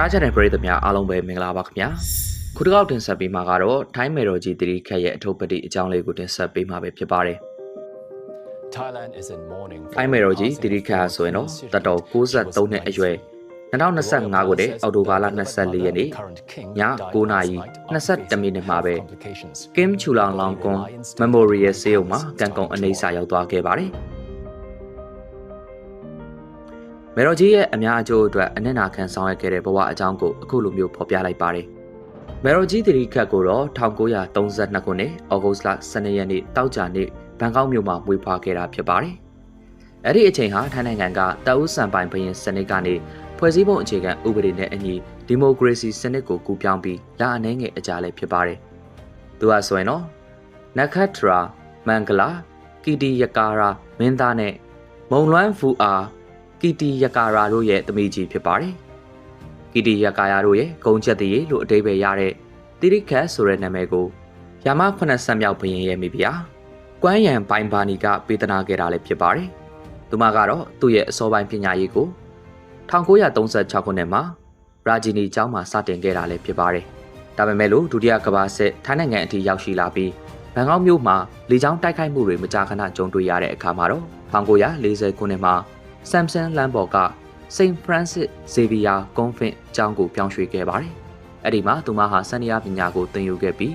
တားချတဲ့ပရိသတ်များအားလုံးပဲမင်္ဂလာပါခင်ဗျာခုတစ်ခေါက်တင်ဆက်ပေးမှာကတော့ထိုင်းမေတော်ကြီးတတိခက်ရဲ့အထုပ်ပတိအကြောင်းလေးကိုတင်ဆက်ပေးမှာပဲဖြစ်ပါတယ် Thailand is in mourning ထိုင်းမေတော်ကြီးတတိခက်ဆိုရင်တော့တတော်63နှစ်အရွယ်2025ခုနှစ်အောက်တိုဘာလ24ရက်နေ့ည9နာရီ21မိနစ်မှာပဲကင်ချူလောင်လောင်ကွန် Memorial ဆေးရုံမှာကံကုန်အနေစာရောက်သွားခဲ့ပါတယ် မေတော်ကြီးရဲ့အများအကျိုးအတွက်အနစ်နာခံဆောင်ရွက်ခဲ့တဲ့ဘဝအကြောင်းကိုအခုလိုမျိုးဖော်ပြလိုက်ပါတယ်။မေတော်ကြီးတရီခတ်ကိုတော့1932ခုနှစ်ဩဂုတ်လ12ရက်နေ့တောက်ကြနေ့ဘန်ကောက်မြို့မှာမွေးဖွားခဲ့တာဖြစ်ပါတယ်။အဲ့ဒီအချိန်ဟာထိုင်းနိုင်ငံကတအုပ်စံပိုင်ဘရင်စနစ်ကနေဖွဲ့စည်းပုံအခြေခံဥပဒေနဲ့အညီဒီမိုကရေစီစနစ်ကိုကူးပြောင်းပြီးလာအနေငယ်အကြလည်းဖြစ်ပါတယ်။သူကဆိုရင်တော့နခတ်ထရာမန်ဂလာကီတီယကာရာမင်းသားနဲ့မုံလွမ်းဖူအား ကီတီယကာရာတို့ရဲ့သမီးကြီးဖြစ်ပါတယ်။ကီတီယကာရာတို့ရဲ့ဂုံချက်တည်းလို့အတိပ္ပယ်ရတဲ့တိရိခတ်ဆိုတဲ့နာမည်ကိုယာမခုနှစ်ဆက်မြောက်ဘရင်ရဲ့မိဖုရားကွမ်းရံပိုင်ပါနီကပေးသနာခဲ့တာလည်းဖြစ်ပါတယ်။သူမကတော့သူ့ရဲ့အစောပိုင်းပညာရေးကို1936ခုနှစ်မှာရာဂျီနီကျောင်းမှာစတင်ခဲ့တာလည်းဖြစ်ပါတယ်။ဒါပေမဲ့လို့ဒုတိယကမ္ဘာစစ်ထိုင်းနိုင်ငံအထိရောက်ရှိလာပြီးဘန်ကောက်မြို့မှာလေကြောင်းတိုက်ခိုက်မှုတွေမကြာခဏကြုံတွေ့ရတဲ့အခါမှာတော့1940ခုနှစ်မှာ Samson လမ်းပေါ်က St. Francis Xavier Convent ကျောင်းကိုပြောင်းရွှေ့ခဲ့ပါတယ်။အဲ့ဒီမှာသူမဟာစန္ဒယာပညာကိုသင်ယူခဲ့ပြီး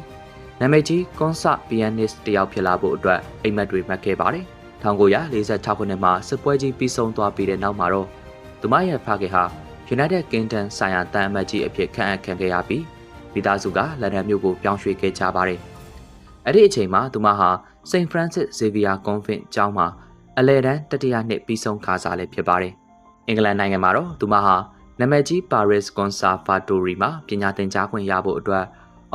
နာမည်ကြီး concert pianist တယောက်ဖြစ်လာဖို့အတွက်အိမ်မက်တွေမှတ်ခဲ့ပါတယ်။1946ခုနှစ်မှာစစ်ပွဲကြီးပြီးဆုံးသွားပြီးတဲ့နောက်မှာတော့သူမရဲ့ဖခင်ဟာ United Kingdom ဆိုင်ရာတန်အမတ်ကြီးအဖြစ်ခန့်အပ်ခံခဲ့ရပြီးမိသားစုကလန်ဒန်မြို့ကိုပြောင်းရွှေ့ခဲ့ကြပါတယ်။အဲ့ဒီအချိန်မှာသူမဟာ St. Francis Xavier Convent ကျောင်းမှာ အလဲတန်းတတိယနှစ်ပြီးဆုံးခါစားလည်းဖြစ်ပါတယ်။အင်္ဂလန်နိုင်ငံမှာတော့သူမဟာနာမည်ကြီး Paris Conservatory မှာပညာသင်ကြားခွင့်ရဖို့အတွက်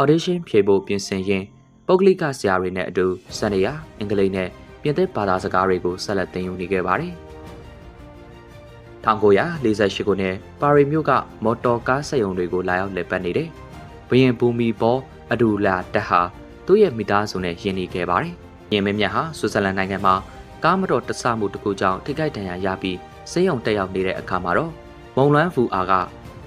audition ဖြေဖို့ပြင်ဆင်ရင်းပုဂ္ဂလိကဆရာတွေနဲ့အတူစနေရအင်္ဂလိပ်နဲ့ပြင်သစ်ဘာသာစကားတွေကိုဆက်လက်သင်ယူနေခဲ့ပါတယ်။1948ခုနှစ်ပါရီမြို့ကမော်တော်ကားစက်ရုံတွေကိုလာရောက်လည်ပတ်နေတဲ့ဘရင်ဘူမီဘောအဒူလာတက်ဟာသူ့ရဲ့မိသားစုနဲ့ယဉ်နေခဲ့ပါတယ်။ယင်မင်းမြတ်ဟာဆွစ်ဇာလန်နိုင်ငံမှာ ကားမတော်တဆမှုတစ်ခုကြောင့်ထိခိုက်ဒဏ်ရာရပြီးဆေးရုံတက်ရောက်နေတဲ့အခါမှာတော့မုံလွမ်းဖူအာက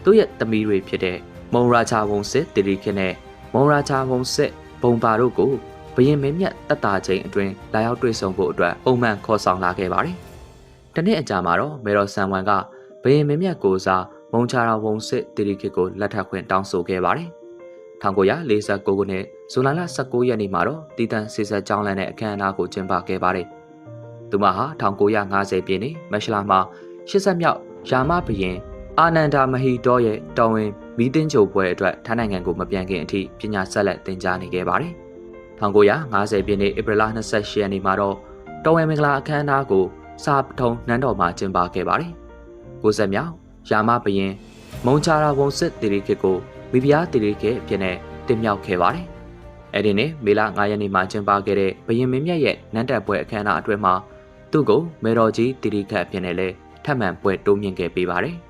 သူ့ရဲ့သမီးတွေဖြစ်တဲ့မုံရာချာဝုံစစ်တီရီခင်နဲ့မုံရာချာဝုံစစ်ဘုံပါတို့ကိုဘရင်မင်းမြတ်တက်တာချိန်အတွင်းလာရောက်တွေ့ဆုံဖို့အတွက်ပုံမှန်ခေါ်ဆောင်လာခဲ့ပါတယ်။တနေ့အကြာမှာတော့မေတော်ဆန်ဝမ်ကဘရင်မင်းမြတ်ကိုစားမုံချာရာဝုံစစ်တီရီခင်ကိုလက်ထပ်ခွင့်တောင်းဆိုခဲ့ပါတယ်။1949ခုနှစ်ဇူလိုင်လ19ရက်နေ့မှာတော့တည်တံစေဆက်ကျောင်းလန်းတဲ့အခမ်းအနားကိုကျင်းပခဲ့ပါတယ်။ သူမဟာ1950ပြည့်နှစ်မက်ရှလာမှာ80မြောက်ယာမဘရင်အာနန္ဒာမဟီတောရဲ့တော်ဝင်မီးတင်းချုပ်ပွဲအတွက်ထိုင်းနိုင်ငံကိုမပြန်ခင်အထိပညာဆက်လက်သင်ကြားနေခဲ့ပါတယ်။1950ပြည့်နှစ်ဧပြီလ28ရက်နေ့မှာတော့တော်ဝင်မင်္ဂလာအခမ်းအနားကိုစာပထုံနန်းတော်မှာကျင်းပခဲ့ပါတယ်။ကိုဆက်မြောက်ယာမဘရင်မုံချာရာဝုံစစ်တီရီခေကိုမိဖုရားတီရီခေအဖြစ်နဲ့တင်မြောက်ခဲ့ပါတယ်။အဲ့ဒီနေ့မေလ9ရက်နေ့မှာကျင်းပခဲ့တဲ့ဘရင်မင်းမြတ်ရဲ့နန်းတက်ပွဲအခမ်းအနားအတွင်းမှာ သူ့ကိုမေတော်ကြီးတီရီခတ်ဖြစ်နေလဲထပ်မံပွဲတိုးမြင့်ခဲ့ပေးပါတယ်။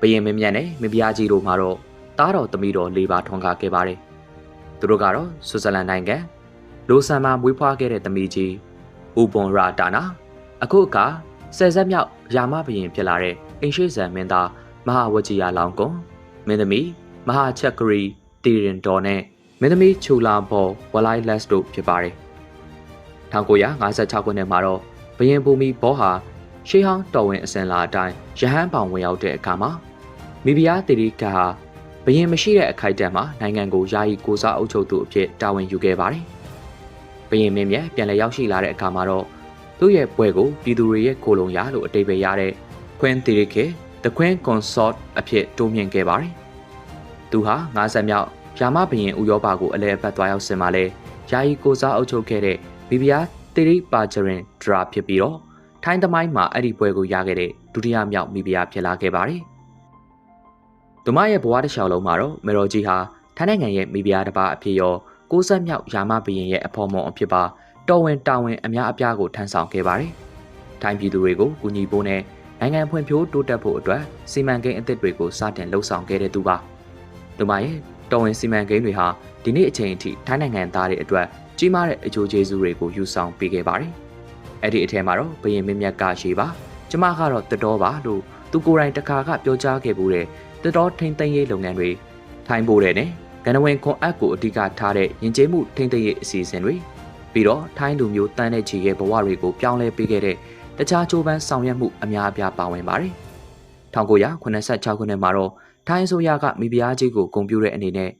ဘရင်မင်းမြတ်နဲ့မပြားကြီးတို့မှာတော့တားတော်သမီးတော်၄ပါးထွန်ကားခဲ့ပါတယ်။သူတို့ကတော့ဆွစ်ဇာလန်နိုင်ငံလိုဆန်မှာမွေးဖွားခဲ့တဲ့သမီးကြီးဥပွန်ရာတာနာအခုအခါဆယ်ဆက်မြောက်ယာမဘရင်ဖြစ်လာတဲ့အင်ရှိဇန်မင်းသားမဟာဝကြီးယာလောင်ကွန်မင်းသမီးမဟာချက်ဂရီတီရင်တော်နဲ့မင်းသမီးချူလာဘော်ဝလိုက်လက်စ်တို့ဖြစ်ပါတယ် 1956ခုနှစ်မှာတော့ဘရင်ဘူမီဘောဟာရှေးဟောင်းတော်ဝင်အစင်လာအတိုင်းရဟန်းပေါင်ဝင်ရောက်တဲ့အခါမှာမိဖုရားတီရီကဟာဘရင်မရှိတဲ့အခိုက်အတန့်မှာနိုင်ငံကိုယာယီကိုစားအုပ်ချုပ်သူအဖြစ်တာဝန်ယူခဲ့ပါတယ်။ဘရင်မင်းမြတ်ပြန်လည်ရောက်ရှိလာတဲ့အခါမှာတော့သူ့ရဲ့ပွဲကိုပြည်သူတွေရဲ့ကိုလုံရလို့အတိတ်ပဲရတဲ့ Queen Tirike The Queen Consort အဖြစ်တိုးမြင့်ခဲ့ပါတယ်။သူဟာ50မြောက်ယာမဘရင်ဥရောပကိုအလဲအပတ်သွားရောက်စင်မှာလဲယာယီကိုစားအုပ်ချုပ်ခဲ့တဲ့ ဘီဘီယာတီရီပါဂျရင်ဒရာဖြစ်ပြီးတော့ထိုင်းသမိုင်းမှာအဲ့ဒီပွဲကိုရခဲ့တဲ့ဒုတိယမြောက်မိဖုရားဖြစ်လာခဲ့ပါတယ်။သူမရဲ့ဘဝတစ်လျှောက်လုံးမှာတော့မေတော်ကြီးဟာထိုင်းနိုင်ငံရဲ့မိဖုရားတစ်ပါးအဖြစ်ရော60မြောက်ယာမဘရင်ရဲ့အဖော်မော်အဖြစ်ပါတော်ဝင်တာဝန်အများအပြားကိုထမ်းဆောင်ခဲ့ပါတယ်။ထိုင်းပြည်သူတွေကိုကူညီဖို့နဲ့နိုင်ငံဖွံ့ဖြိုးတိုးတက်ဖို့အတွက်စီမံကိန်းအသစ်တွေကိုစတင်လှုပ်ဆောင်ခဲ့တဲ့သူပါ။သူမရဲ့တော်ဝင်စီမံကိန်းတွေဟာဒီနေ့အချိန်အထိထိုင်းနိုင်ငံသားတွေအတွက် ကြီးမားတဲ့အကျိုးကျေးဇူးတွေကိုယူဆောင်ပေးခဲ့ပါတယ်။အဲ့ဒီအထက်မှာတော့ဘရင်မင်းမြတ်ကရှိပါကျမကတော့တတော်ပါလို့သူကိုယ်တိုင်တခါကပြောကြားခဲ့မှုတဲ့တတော်ထိန်သိမ်းရေးလုပ်ငန်းတွေထိုင်းပို့တဲ့နဲ့ကနဝင်ခွန်အပ်ကိုအဓိကထားတဲ့ယဉ်ကျေးမှုထိန်သိမ်းရေးအစီအစဉ်တွေပြီးတော့ထိုင်းလူမျိုးတန်းတဲ့ချီရဲ့ဘဝတွေကိုပြောင်းလဲပေးခဲ့တဲ့တခြားကြိုးပမ်းဆောင်ရွက်မှုအများအပြားပါဝင်ပါတယ်။1986ခုနှစ်မှာတော့ထိုင်းအစိုးရကမိဖုရားကြီးကိုဂုဏ်ပြုတဲ့အနေနဲ့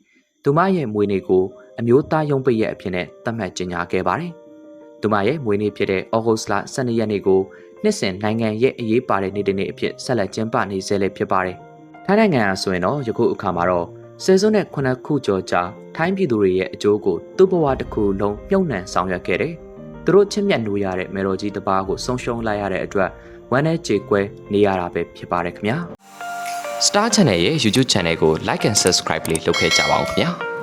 သူမရဲ့မွေးနေ့ကို အမျိုးသားရုံးပိတ်ရက်အဖြစ်နဲ့သတ်မှတ်ကြေညာခဲ့ပါတယ်။သူမရဲ့မွေးနေ့ဖြစ်တဲ့ဩဂုတ်လ12ရက်နေ့ကိုနှစ်စဉ်နိုင်ငံရဲ့အရေးပါတဲ့နေ့တစ်နေ့အဖြစ်ဆက်လက်ကျင်းပနေဆဲလည်းဖြစ်ပါတယ်။ထိုင်းနိုင်ငံအဆိုရင်တော့ယခုအခါမှာတော့ဆယ်စုနှစ်ခုနှစ်ခုကျော်ကြာထိုင်းပြည်သူတွေရဲ့အကျိုးကိုသူ့ဘဝတစ်ခုလုံးမြုံနှံဆောင်ရွက်ခဲ့တယ်။သူတို့ချစ်မြတ်နိုးရတဲ့မေတော်ကြီးတစ်ပါးကိုဆုံးရှုံးလိုက်ရတဲ့အတွက်ဝမ်းနဲ့ကြေကွဲနေရတာပဲဖြစ်ပါတယ်ခင်ဗျာ။ Star Channel ရဲ့ YouTube Channel ကို Like and Subscribe လေးလုပ်ခဲ့ကြပါဦးခင်ဗျာ။